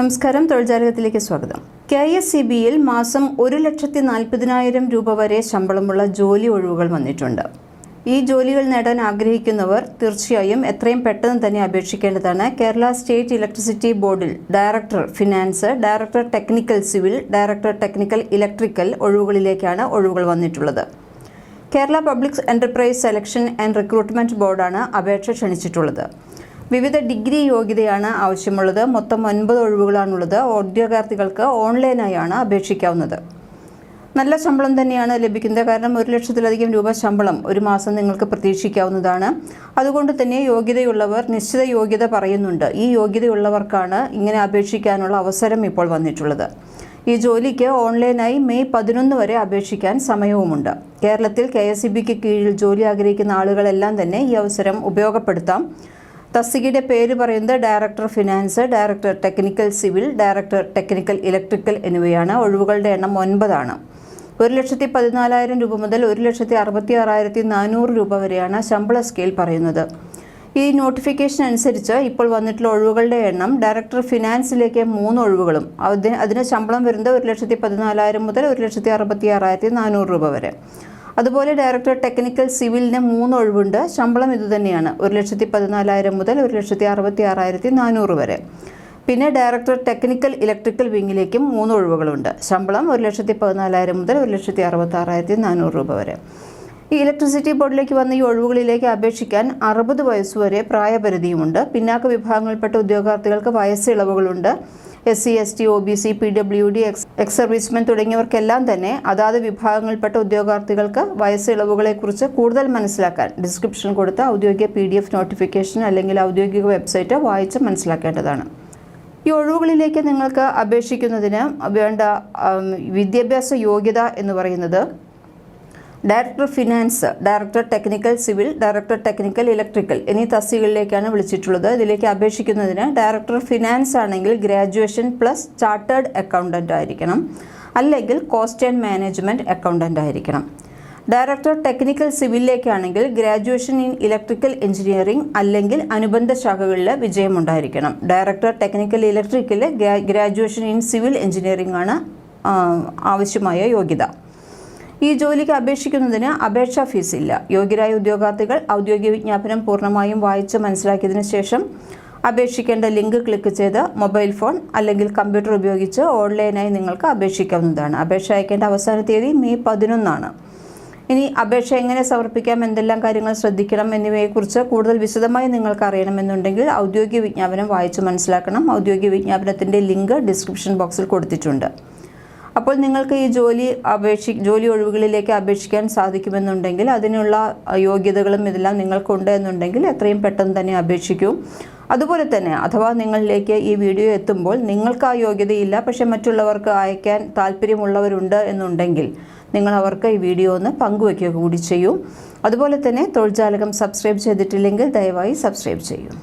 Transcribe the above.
നമസ്കാരം തൊഴിൽജാലകത്തിലേക്ക് സ്വാഗതം. K S C ബിയിൽ മാസം ഒരു ലക്ഷത്തി നാൽപ്പതിനായിരം രൂപ വരെ ശമ്പളമുള്ള ജോലി ഒഴിവുകൾ വന്നിട്ടുണ്ട്. ഈ ജോലികൾ നേടാൻ ആഗ്രഹിക്കുന്നവർ തീർച്ചയായും എത്രയും പെട്ടെന്ന് തന്നെ അപേക്ഷിക്കേണ്ടതാണ്. കേരള സ്റ്റേറ്റ് ഇലക്ട്രിസിറ്റി ബോർഡിൽ director finance director technical civil director technical electrical ഒഴിവുകളിലേക്കാണ് ഒഴിവുകൾ വന്നിട്ടുള്ളത്. Kerala public enterprise selection and recruitment ബോർഡാണ് അപേക്ഷ ക്ഷണിച്ചിട്ടുള്ളത്. വിവിധ ഡിഗ്രി യോഗ്യതയാണ് ആവശ്യമുള്ളത്. മൊത്തം ഒൻപത് ഒഴിവുകളാണുള്ളത്. ഉദ്യോഗാർത്ഥികൾക്ക് ഓൺലൈനായാണ് അപേക്ഷിക്കാവുന്നത്. നല്ല ശമ്പളം തന്നെയാണ് ലഭിക്കുന്നത്. കാരണം ഒരു ലക്ഷത്തിലധികം രൂപ ശമ്പളം ഒരു മാസം നിങ്ങൾക്ക് പ്രതീക്ഷിക്കാവുന്നതാണ്. അതുകൊണ്ട് തന്നെ യോഗ്യതയുള്ളവർ നിശ്ചിത യോഗ്യത പറയുന്നുണ്ട്. ഈ യോഗ്യതയുള്ളവർക്കാണ് ഇങ്ങനെ അപേക്ഷിക്കാനുള്ള അവസരം ഇപ്പോൾ വന്നിട്ടുള്ളത്. ഈ ജോലിക്ക് ഓൺലൈനായി മെയ് പതിനൊന്ന് വരെ അപേക്ഷിക്കാൻ സമയവുമുണ്ട്. കേരളത്തിൽ കെ എസ് കീഴിൽ ജോലി ആഗ്രഹിക്കുന്ന ആളുകളെല്ലാം തന്നെ ഈ അവസരം ഉപയോഗപ്പെടുത്താം. തസ്തികയുടെ പേര് പറയുന്നത് director finance director technical civil director technical electrical എന്നിവയാണ്. ഒഴിവുകളുടെ എണ്ണം ഒൻപതാണ്. ഒരു ലക്ഷത്തി പതിനാലായിരം രൂപ മുതൽ ഒരു ലക്ഷത്തി അറുപത്തി ആറായിരത്തി നാനൂറ് രൂപ വരെയാണ് ശമ്പള സ്കെയിൽ പറയുന്നത്. ഈ നോട്ടിഫിക്കേഷൻ അനുസരിച്ച് ഇപ്പോൾ വന്നിട്ടുള്ള ഒഴിവുകളുടെ എണ്ണം ഡയറക്ടർ ഫിനാൻസിലേക്ക് മൂന്ന് ഒഴിവുകളും അതിന് ശമ്പളം വരുന്നത് ഒരു ലക്ഷത്തി പതിനാലായിരം മുതൽ ഒരു ലക്ഷത്തി അറുപത്തി ആറായിരത്തി നാനൂറ് രൂപ വരെ. അതുപോലെ ഡയറക്ടർ ടെക്നിക്കൽ സിവിലിന് മൂന്ന് ഒഴിവുണ്ട് ശമ്പളം ഇതുതന്നെയാണ് ഒരു ലക്ഷത്തി പതിനാലായിരം മുതൽ ഒരു ലക്ഷത്തി അറുപത്തി ആറായിരത്തി നാനൂറ് വരെ. പിന്നെ ഡയറക്ടർ ടെക്നിക്കൽ ഇലക്ട്രിക്കൽ വിങ്ങിലേക്കും മൂന്ന് ഒഴിവുകളുണ്ട് ശമ്പളം ഒരു ലക്ഷത്തി പതിനാലായിരം മുതൽ ഒരു ലക്ഷത്തി അറുപത്തി ആറായിരത്തി നാനൂറ് രൂപ വരെ. ഈ ഇലക്ട്രിസിറ്റി ബോർഡിലേക്ക് വന്ന ഈ ഒഴിവുകളിലേക്ക് അപേക്ഷിക്കാൻ അറുപത് വയസ്സുവരെ പ്രായപരിധിയുമുണ്ട്. പിന്നാക്ക വിഭാഗങ്ങളിൽപ്പെട്ട ഉദ്യോഗാർത്ഥികൾക്ക് വയസ്സ് ഇളവുകളുണ്ട്. S C S T O B C P W D ex ex servicemen തുടങ്ങിയവർക്കെല്ലാം തന്നെ അതാത് വിഭാഗങ്ങളിൽപ്പെട്ട ഉദ്യോഗാർത്ഥികൾക്ക് വയസ്സ് ഇളവുകളെക്കുറിച്ച് കൂടുതൽ മനസ്സിലാക്കാൻ ഡിസ്ക്രിപ്ഷൻ കൊടുത്ത ഔദ്യോഗിക പി ഡി എഫ് നോട്ടിഫിക്കേഷൻ അല്ലെങ്കിൽ ഔദ്യോഗിക വെബ്സൈറ്റ് വായിച്ച് മനസ്സിലാക്കേണ്ടതാണ്. ഈ ഒഴിവുകളിലേക്ക് നിങ്ങൾക്ക് അപേക്ഷിക്കുന്നതിന് വേണ്ട വിദ്യാഭ്യാസ യോഗ്യത എന്ന് പറയുന്നത് director finance director technical civil director technical electrical എന്നീ തസ്തികകളിലേക്കാണ് വിളിച്ചിട്ടുള്ളത്. ഇതിലേക്ക് അപേക്ഷിക്കുന്നതിന് ഡയറക്ടർ ഫിനാൻസ് ആണെങ്കിൽ ഗ്രാജുവേഷൻ പ്ലസ് ചാർട്ടേഡ് അക്കൗണ്ടന്റ് ആയിരിക്കണം. അല്ലെങ്കിൽ കോസ്റ്റ് ആൻഡ് മാനേജ്മെന്റ് അക്കൗണ്ടന്റ് ആയിരിക്കണം. ഡയറക്ടർ ടെക്നിക്കൽ സിവിലിലേക്കാണെങ്കിൽ ഗ്രാജുവേഷൻ ഇൻ ഇലക്ട്രിക്കൽ എഞ്ചിനീയറിംഗ് അല്ലെങ്കിൽ അനുബന്ധ ശാഖകളിൽ വിജയമുണ്ടായിരിക്കണം. Director technical electrical graduation in civil engineering ആണ് ആവശ്യമായ യോഗ്യത. ഈ ജോലിക്ക് അപേക്ഷിക്കുന്നതിന് അപേക്ഷാ ഫീസ് ഇല്ല. യോഗ്യരായ ഉദ്യോഗാർത്ഥികൾ ഔദ്യോഗിക വിജ്ഞാപനം പൂർണമായും വായിച്ച് മനസ്സിലാക്കിയതിനു ശേഷം അപേക്ഷിക്കേണ്ട ലിങ്ക് ക്ലിക്ക് ചെയ്ത് മൊബൈൽ ഫോൺ അല്ലെങ്കിൽ കമ്പ്യൂട്ടർ ഉപയോഗിച്ച് ഓൺലൈനായി നിങ്ങൾക്ക് അപേക്ഷിക്കാവുന്നതാണ്. അപേക്ഷ അയക്കേണ്ട അവസാന തീയതി മെയ് പതിനൊന്നാണ്. ഇനി അപേക്ഷ എങ്ങനെ സമർപ്പിക്കാം എന്തെല്ലാം കാര്യങ്ങൾ ശ്രദ്ധിക്കണം എന്നിവയെക്കുറിച്ച് കൂടുതൽ വിശദമായി നിങ്ങൾക്ക് അറിയണമെന്നുണ്ടെങ്കിൽ ഔദ്യോഗിക വിജ്ഞാപനം വായിച്ച് മനസ്സിലാക്കണം. ഔദ്യോഗിക വിജ്ഞാപനത്തിന്റെ ലിങ്ക് ഡിസ്ക്രിപ്ഷൻ ബോക്സിൽ കൊടുത്തിട്ടുണ്ട്. അപ്പോൾ നിങ്ങൾക്ക് ഈ ജോലി അപേക്ഷി ജോലി ഒഴിവുകളിലേക്ക് അപേക്ഷിക്കാൻ സാധിക്കുമെന്നുണ്ടെങ്കിൽ അതിനുള്ള യോഗ്യതകളും ഇതെല്ലാം നിങ്ങൾക്കുണ്ട് എന്നുണ്ടെങ്കിൽ എത്രയും പെട്ടെന്ന് തന്നെ അപേക്ഷിക്കൂ. അതുപോലെ തന്നെ അഥവാ നിങ്ങളിലേക്ക് ഈ വീഡിയോ എത്തുമ്പോൾ നിങ്ങൾക്ക് ആ യോഗ്യതയില്ല പക്ഷേ മറ്റുള്ളവർക്ക് അയക്കാൻ താല്പര്യമുള്ളവരുണ്ട് എന്നുണ്ടെങ്കിൽ നിങ്ങൾ അവർക്ക് ഈ വീഡിയോ ഒന്ന് പങ്കുവയ്ക്കുക കൂടി ചെയ്യൂ. അതുപോലെ തന്നെ തൊഴിൽജാലകം സബ്സ്ക്രൈബ് ചെയ്തിട്ടില്ലെങ്കിൽ ദയവായി സബ്സ്ക്രൈബ് ചെയ്യൂ.